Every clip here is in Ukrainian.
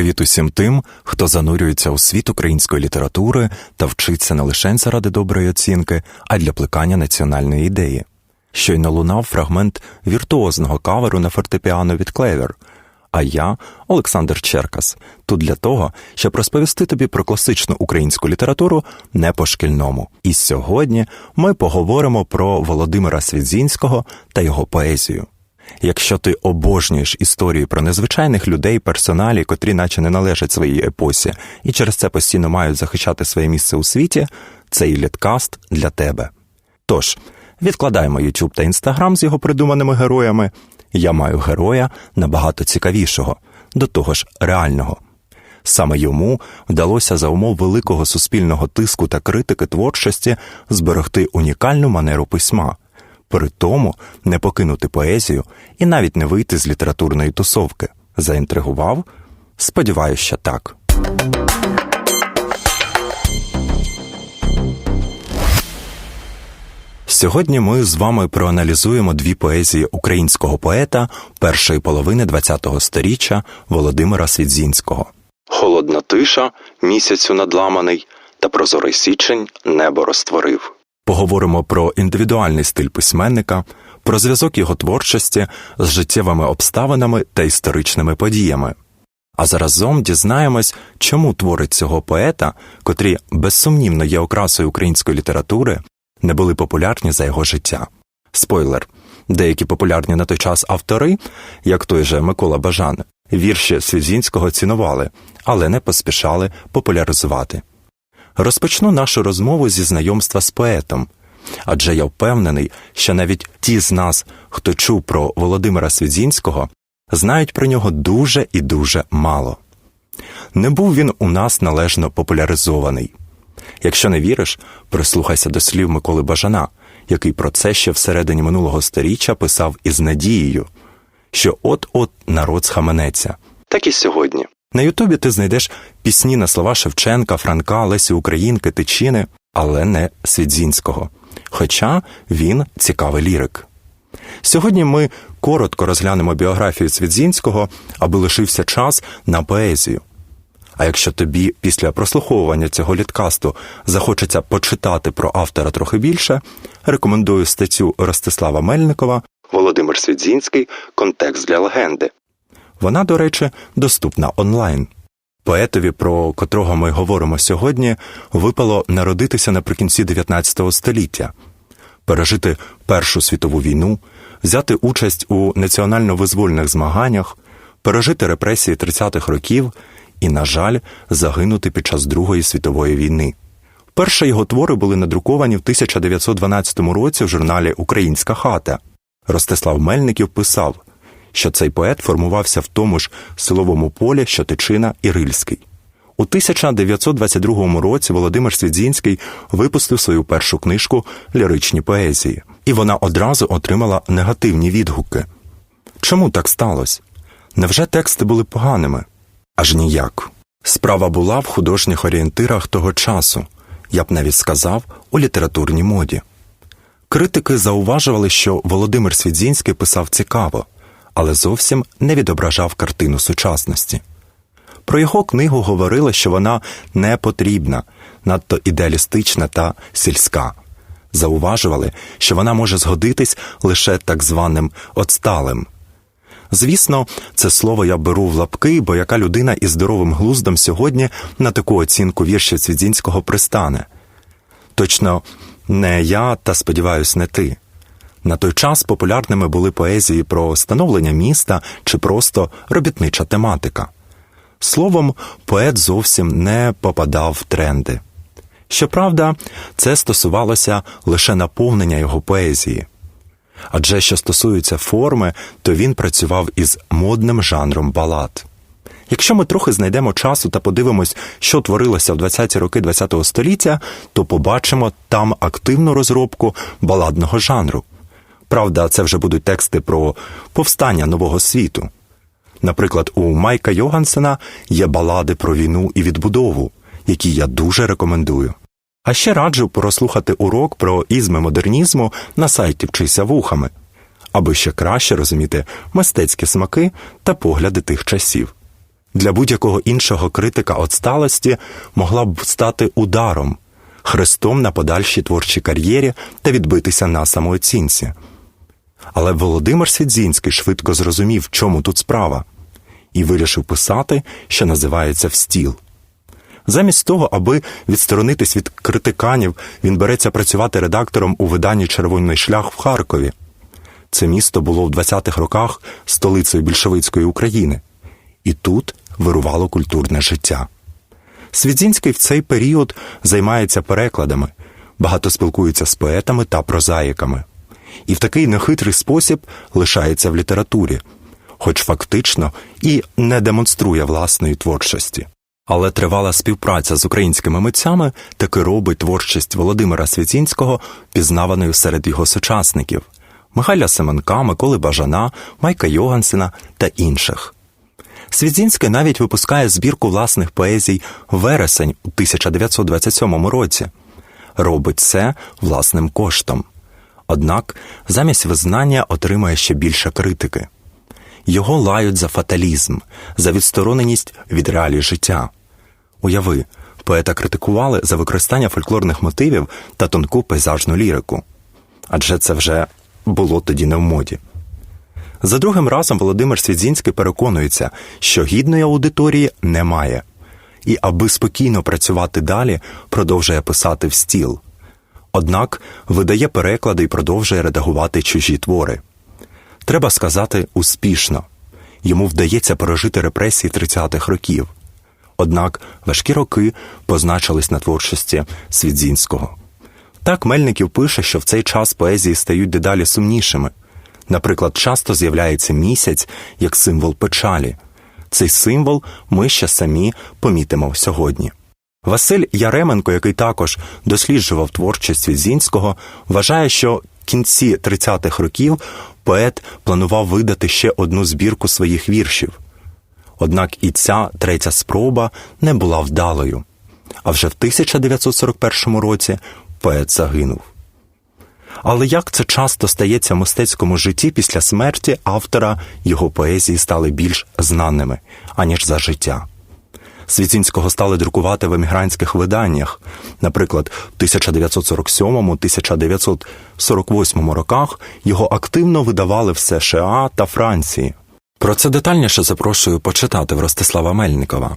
Привіт усім тим, хто занурюється у світ української літератури та вчиться не лише заради доброї оцінки, а й для плекання національної ідеї. Щойно лунав фрагмент віртуозного каверу на фортепіано від Клевер. А я, Олександр Черкас, тут для того, щоб розповісти тобі про класичну українську літературу не по шкільному. І сьогодні ми поговоримо про Володимира Свідзінського та його поезію. Якщо ти обожнюєш історії про незвичайних людей, персоналі, котрі наче не належать своїй епосі, і через це постійно мають захищати своє місце у світі, цей літкаст для тебе. Тож, відкладаємо YouTube та Instagram з його придуманими героями. Я маю героя набагато цікавішого, до того ж реального. Саме йому вдалося за умов великого суспільного тиску та критики творчості зберегти унікальну манеру письма при тому не покинути поезію і навіть не вийти з літературної тусовки. Заінтригував? Сподіваюся, що так. Сьогодні ми з вами проаналізуємо дві поезії українського поета першої половини ХХ століття Володимира Свідзінського. Холодна тиша, місяцю надламаний, та прозорий січень небо розтворив. Поговоримо про індивідуальний стиль письменника, про зв'язок його творчості з життєвими обставинами та історичними подіями. А заразом дізнаємось, чому твори цього поета, котрі безсумнівно є окрасою української літератури, не були популярні за його життя. Спойлер деякі популярні на той час автори, як той же Микола Бажан, вірші Свізінського цінували, але не поспішали популяризувати. Розпочну нашу розмову зі знайомства з поетом, адже я впевнений, що навіть ті з нас, хто чув про Володимира Свідзінського, знають про нього дуже і дуже мало. Не був він у нас належно популяризований. Якщо не віриш, прислухайся до слів Миколи Бажана, який про це ще всередині минулого сторіччя писав із надією, що от-от народ схаменеться. Так і сьогодні. На Ютубі ти знайдеш пісні на слова Шевченка, Франка, Лесі Українки, Тичини, але не Свідзінського. Хоча він цікавий лірик. Сьогодні ми коротко розглянемо біографію Свідзінського, аби лишився час на поезію. А якщо тобі після прослуховування цього літкасту захочеться почитати про автора трохи більше, рекомендую статтю Ростислава Мельникова Володимир Свідзінський Контекст для легенди. Вона, до речі, доступна онлайн. Поетові, про котрого ми говоримо сьогодні, випало народитися наприкінці 19 століття, пережити Першу світову війну, взяти участь у національно-визвольних змаганнях, пережити репресії 30-х років і, на жаль, загинути під час Другої світової війни. Перші його твори були надруковані в 1912 році в журналі Українська хата. Ростислав Мельників писав що цей поет формувався в тому ж силовому полі, що Тичина і Рильський. У 1922 році Володимир Свідзінський випустив свою першу книжку Ліричні поезії, і вона одразу отримала негативні відгуки. Чому так сталося? Невже тексти були поганими? Аж ніяк. Справа була в художніх орієнтирах того часу, я б навіть сказав, у літературній моді. Критики зауважували, що Володимир Свідзінський писав цікаво, але зовсім не відображав картину сучасності. Про його книгу говорили, що вона не потрібна, надто ідеалістична та сільська. Зауважували, що вона може згодитись лише так званим отсталим. Звісно, це слово я беру в лапки, бо яка людина із здоровим глуздом сьогодні на таку оцінку віршів Цвідзінського пристане. Точно не я, та сподіваюсь, не ти. На той час популярними були поезії про становлення міста чи просто робітнича тематика. Словом, поет зовсім не попадав в тренди. Щоправда, це стосувалося лише наповнення його поезії. Адже що стосується форми, то він працював із модним жанром балад. Якщо ми трохи знайдемо часу та подивимось, що творилося в 20-ті роки ХХ століття, то побачимо там активну розробку баладного жанру. Правда, це вже будуть тексти про повстання нового світу. Наприклад, у Майка Йогансена є балади про війну і відбудову, які я дуже рекомендую. А ще раджу прослухати урок про ізми модернізму на сайті Вчися вухами, аби ще краще розуміти мистецькі смаки та погляди тих часів. Для будь-якого іншого критика отсталості могла б стати ударом, хрестом на подальшій творчій кар'єрі та відбитися на самооцінці. Але Володимир Свідзінський швидко зрозумів, чому тут справа, і вирішив писати, що називається в стіл. Замість того, аби відсторонитись від критиканів, він береться працювати редактором у виданні Червоний шлях в Харкові. Це місто було в 20-х роках столицею більшовицької України, і тут вирувало культурне життя. Свідзінський в цей період займається перекладами, багато спілкується з поетами та прозаїками, і в такий нехитрий спосіб лишається в літературі, хоч фактично і не демонструє власної творчості. Але тривала співпраця з українськими митцями таки робить творчість Володимира Свідзінського пізнаваною серед його сучасників Михайля Семенка, Миколи Бажана, Майка Йогансена та інших. Свідзінський навіть випускає збірку власних поезій Вересень у 1927 році. Робить це власним коштом. Однак замість визнання отримує ще більше критики. Його лають за фаталізм, за відстороненість від реалій життя. Уяви, поета критикували за використання фольклорних мотивів та тонку пейзажну лірику. Адже це вже було тоді не в моді. За другим разом Володимир Свідзінський переконується, що гідної аудиторії немає, і, аби спокійно працювати далі, продовжує писати в стіл. Однак видає переклади і продовжує редагувати чужі твори. Треба сказати, успішно йому вдається пережити репресії 30-х років. Однак важкі роки позначились на творчості Свідзінського. Так Мельників пише, що в цей час поезії стають дедалі сумнішими. Наприклад, часто з'являється місяць як символ печалі. Цей символ ми ще самі помітимо сьогодні. Василь Яременко, який також досліджував творчість Свідзінського, вважає, що в кінці 30-х років поет планував видати ще одну збірку своїх віршів. Однак і ця третя спроба не була вдалою. А вже в 1941 році поет загинув. Але як це часто стається в мистецькому житті після смерті автора його поезії стали більш знаними, аніж за життя. Свідзінського стали друкувати в емігрантських виданнях, наприклад, в 1947-1948 роках його активно видавали в США та Франції. Про це детальніше запрошую почитати в Ростислава Мельникова.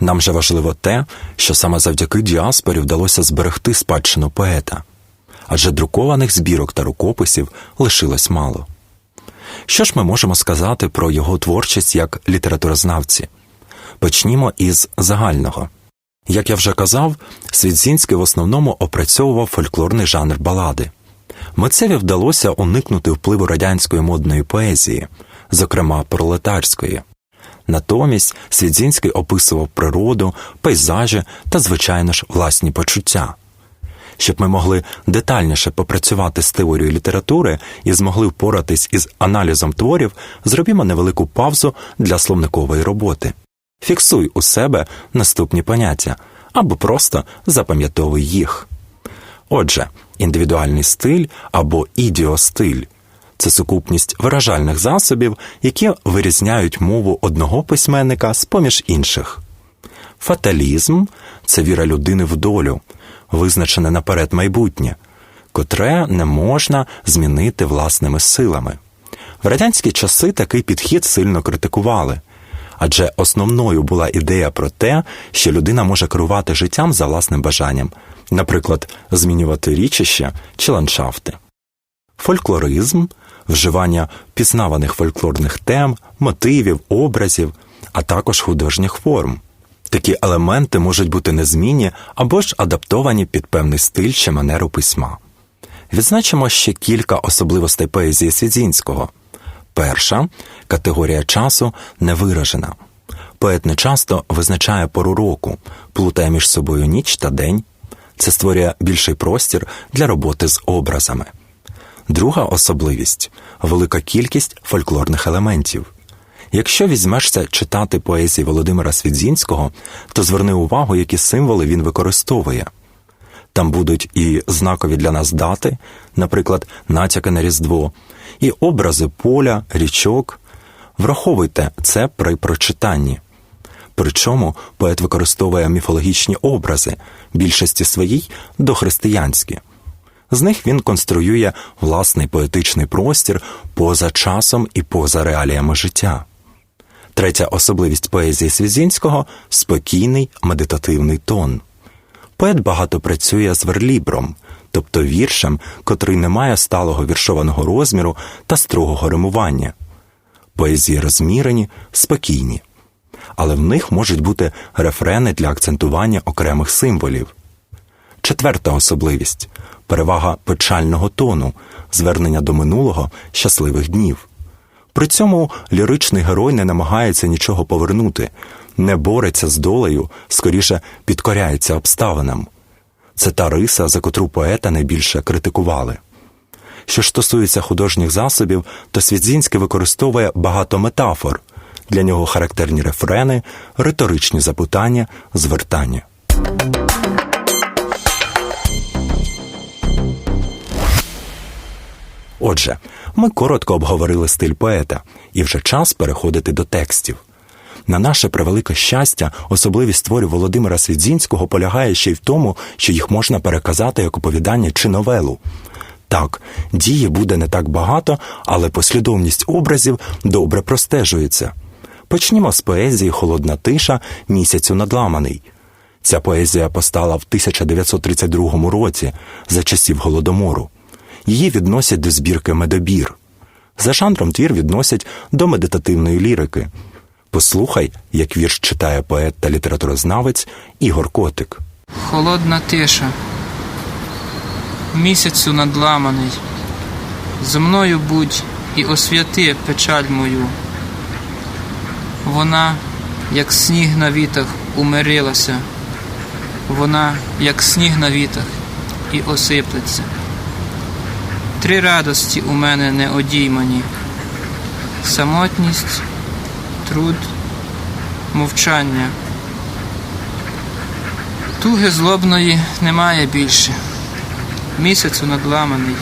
Нам же важливо те, що саме завдяки діаспорі вдалося зберегти спадщину поета, адже друкованих збірок та рукописів лишилось мало. Що ж ми можемо сказати про його творчість як літературознавці? Почнімо із загального. Як я вже казав, Свідзінський в основному опрацьовував фольклорний жанр балади. Митцеві вдалося уникнути впливу радянської модної поезії, зокрема пролетарської. Натомість Свідзінський описував природу, пейзажі та, звичайно ж, власні почуття. Щоб ми могли детальніше попрацювати з теорією літератури і змогли впоратись із аналізом творів, зробімо невелику паузу для словникової роботи. Фіксуй у себе наступні поняття або просто запам'ятовуй їх. Отже, індивідуальний стиль або ідіостиль це сукупність виражальних засобів, які вирізняють мову одного письменника з поміж інших. Фаталізм це віра людини в долю, визначене наперед майбутнє, котре не можна змінити власними силами. В радянські часи такий підхід сильно критикували, адже основною була ідея про те, що людина може керувати життям за власним бажанням, наприклад, змінювати річище чи ландшафти. Фольклоризм вживання пізнаваних фольклорних тем, мотивів, образів, а також художніх форм. Такі елементи можуть бути незмінні або ж адаптовані під певний стиль чи манеру письма. Відзначимо ще кілька особливостей поезії Свідзінського. Перша категорія часу невиражена. Поет не часто визначає пору року, плутає між собою ніч та день. Це створює більший простір для роботи з образами. Друга особливість велика кількість фольклорних елементів. Якщо візьмешся читати поезії Володимира Свідзінського, то зверни увагу, які символи він використовує. Там будуть і знакові для нас дати, наприклад, натяки на Різдво, і образи поля, річок. Враховуйте це при прочитанні. Причому поет використовує міфологічні образи, більшості своїй дохристиянські. З них він конструює власний поетичний простір поза часом і поза реаліями життя. Третя особливість поезії Свізінського спокійний медитативний тон. Поет багато працює з верлібром, тобто віршем, котрий не має сталого віршованого розміру та строгого римування. Поезії розмірені, спокійні, але в них можуть бути рефрени для акцентування окремих символів. Четверта особливість перевага печального тону, звернення до минулого щасливих днів. При цьому ліричний герой не намагається нічого повернути, не бореться з долею, скоріше підкоряється обставинам. Це та риса, за котру поета найбільше критикували. Що ж стосується художніх засобів, то Свідзінський використовує багато метафор. Для нього характерні рефрени, риторичні запитання, звертання. Отже, ми коротко обговорили стиль поета, і вже час переходити до текстів. На наше превелике щастя, особливість творів Володимира Свідзінського полягає ще й в тому, що їх можна переказати як оповідання чи новелу. Так, дії буде не так багато, але послідовність образів добре простежується. Почнімо з поезії Холодна тиша місяцю надламаний. Ця поезія постала в 1932 році за часів Голодомору. Її відносять до збірки медобір. За жанром твір відносять до медитативної лірики. Послухай, як вірш читає поет та літературознавець Ігор Котик. Холодна тиша. Місяцю надламаний. Зо мною будь і освяти печаль мою. Вона, як сніг на вітах, умирилася. Вона, як сніг на вітах, і осиплеться. Три радості у мене не одіймані: самотність, труд, мовчання. Туги злобної немає більше. Місяцю надламаний.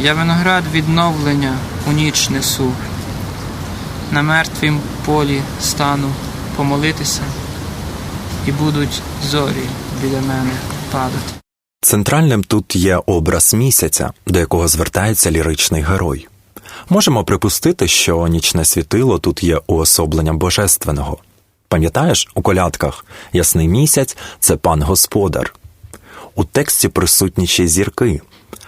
Я виноград відновлення у ніч несу. На мертвім полі стану помолитися, і будуть зорі біля мене падати. Центральним тут є образ місяця, до якого звертається ліричний герой. Можемо припустити, що нічне світило тут є уособленням божественного. Пам'ятаєш, у колядках ясний місяць це пан господар. У тексті присутні ще зірки,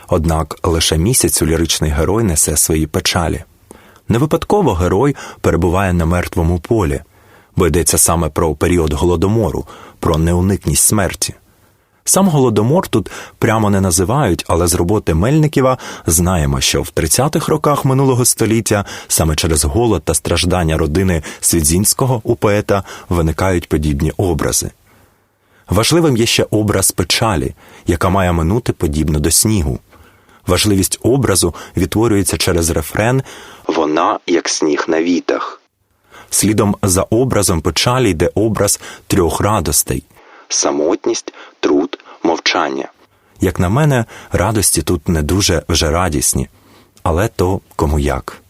однак лише місяцю ліричний герой несе свої печалі. Не випадково герой перебуває на мертвому полі, бо йдеться саме про період голодомору, про неуникність смерті. Сам голодомор тут прямо не називають, але з роботи Мельниківа знаємо, що в 30-х роках минулого століття саме через голод та страждання родини Свідзінського у поета виникають подібні образи. Важливим є ще образ печалі, яка має минути подібно до снігу. Важливість образу відтворюється через рефрен Вона як сніг на вітах. Слідом за образом печалі йде образ трьох радостей самотність, труд, мовчання. Як на мене, радості тут не дуже вже радісні, але то кому як.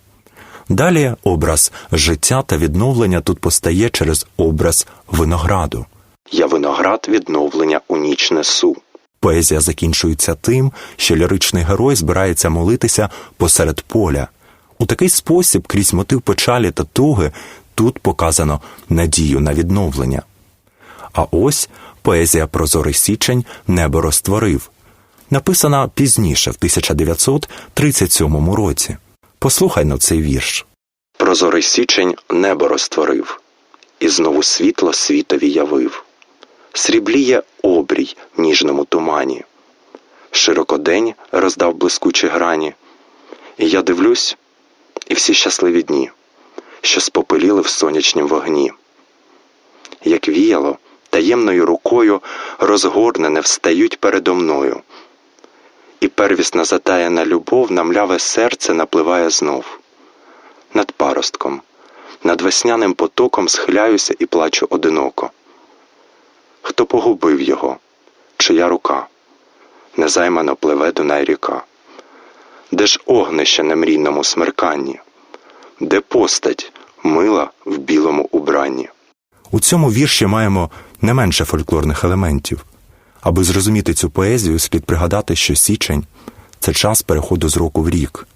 Далі образ життя та відновлення тут постає через образ винограду. Я виноград відновлення у ніч несу. Поезія закінчується тим, що ліричний герой збирається молитися посеред поля. У такий спосіб, крізь мотив печалі та туги, тут показано надію на відновлення. А ось поезія Прозорий січень небо розтворив, написана пізніше, в 1937 році. Послухай на цей вірш. Прозорий січень небо розтворив, і знову світло світові явив. Срібліє обрій в ніжному тумані. Широкодень роздав блискучі грані. І я дивлюсь, і всі щасливі дні, що спопеліли в сонячнім вогні. Як віяло, таємною рукою розгорнене встають передо мною. І первісна затаяна любов на мляве серце напливає знов. Над паростком, над весняним потоком схиляюся і плачу одиноко. Хто погубив його, чия рука, незаймано пливе Дунай ріка, де ж огнище на мрійному смерканні, де постать мила в білому убранні. У цьому вірші маємо не менше фольклорних елементів. Аби зрозуміти цю поезію, слід пригадати, що січень це час переходу з року в рік,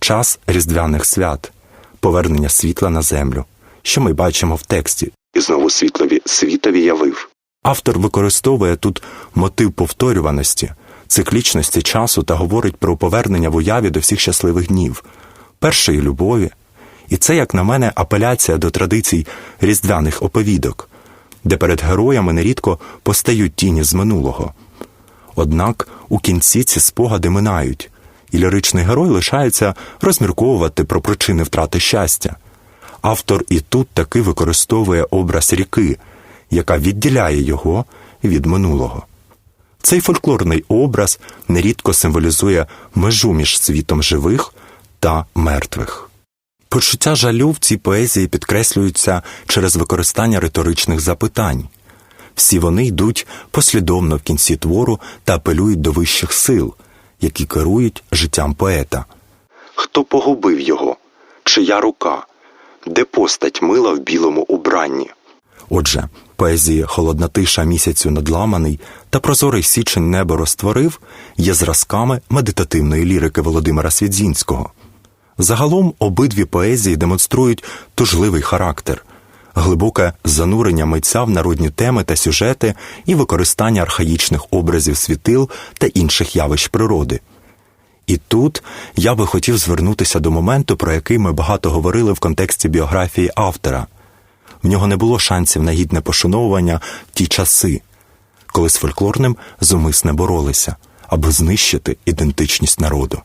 час різдвяних свят, повернення світла на землю, що ми бачимо в тексті. І знову світлові світові явив. Автор використовує тут мотив повторюваності, циклічності часу та говорить про повернення в уяві до всіх щасливих днів, першої любові. І це, як на мене, апеляція до традицій різдвяних оповідок, де перед героями нерідко постають тіні з минулого. Однак у кінці ці спогади минають, і ліричний герой лишається розмірковувати про причини втрати щастя. Автор і тут таки використовує образ ріки, яка відділяє його від минулого. Цей фольклорний образ нерідко символізує межу між світом живих та мертвих. Почуття жалю в цій поезії підкреслюються через використання риторичних запитань. Всі вони йдуть послідовно в кінці твору та апелюють до вищих сил, які керують життям поета. Хто погубив його? Чия рука? Де постать мила в білому убранні? Отже, поезії Холодна тиша місяцю надламаний та Прозорий січень небо розтворив є зразками медитативної лірики Володимира Свідзінського. Загалом обидві поезії демонструють тужливий характер, глибоке занурення митця в народні теми та сюжети і використання архаїчних образів світил та інших явищ природи. І тут я би хотів звернутися до моменту, про який ми багато говорили в контексті біографії автора. В нього не було шансів на гідне пошановування в ті часи, коли з фольклорним зумисне боролися, аби знищити ідентичність народу.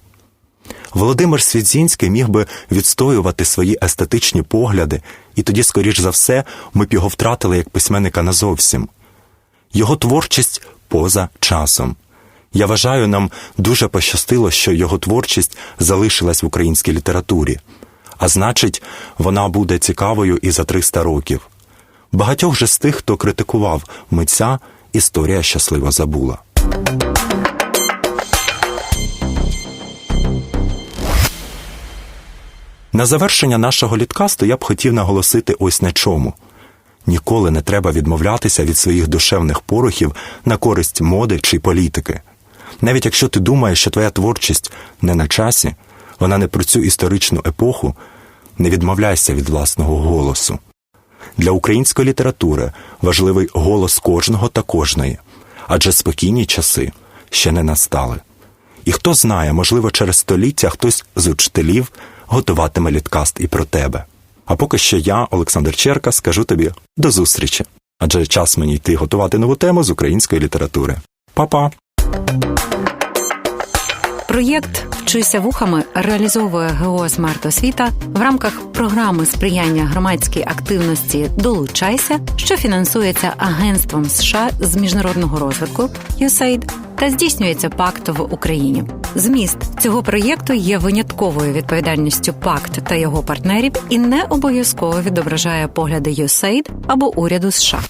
Володимир Свідзінський міг би відстоювати свої естетичні погляди, і тоді, скоріш за все, ми б його втратили як письменника назовсім. Його творчість поза часом. Я вважаю, нам дуже пощастило, що його творчість залишилась в українській літературі, а значить, вона буде цікавою і за 300 років. Багатьох же з тих, хто критикував митця, історія щасливо забула. На завершення нашого літкасту я б хотів наголосити ось на чому. Ніколи не треба відмовлятися від своїх душевних порохів на користь моди чи політики. Навіть якщо ти думаєш, що твоя творчість не на часі, вона не про цю історичну епоху, не відмовляйся від власного голосу. Для української літератури важливий голос кожного та кожної, адже спокійні часи ще не настали. І хто знає, можливо, через століття хтось з учителів готуватиме літкаст і про тебе. А поки що я, Олександр Черка, скажу тобі до зустрічі. Адже час мені йти готувати нову тему з української літератури. Па-па! Проєкт Вчуйся вухами реалізовує ГО «Смарт Освіта» в рамках програми сприяння громадській активності Долучайся, що фінансується Агентством США з міжнародного розвитку USAID та здійснюється пакт в Україні. Зміст цього проєкту є винятковою відповідальністю пакт та його партнерів і не обов'язково відображає погляди USAID або уряду США.